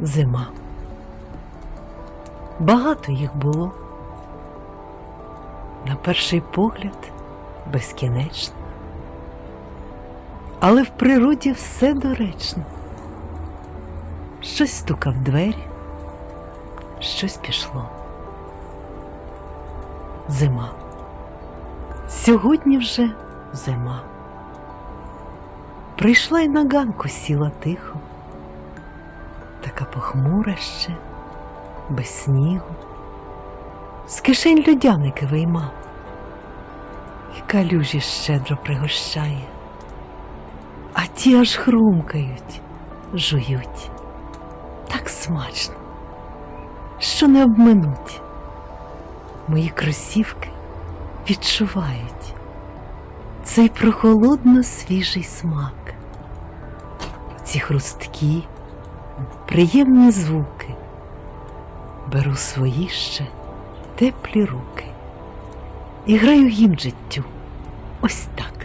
зима. Багато їх було. На перший погляд безкінечно. Але в природі все доречно. Щось стукав двері, щось пішло. Зима. Сьогодні вже зима. Прийшла й на ганку сіла тихо, така похмура ще, без снігу, з кишень людяники вийма, і калюжі щедро пригощає, а ті аж хрумкають, жують, так смачно, що не обминуть. Мої кросівки відчувають цей прохолодно свіжий смак, ці хрусткі, приємні звуки. Беру свої ще теплі руки і граю їм життю ось так.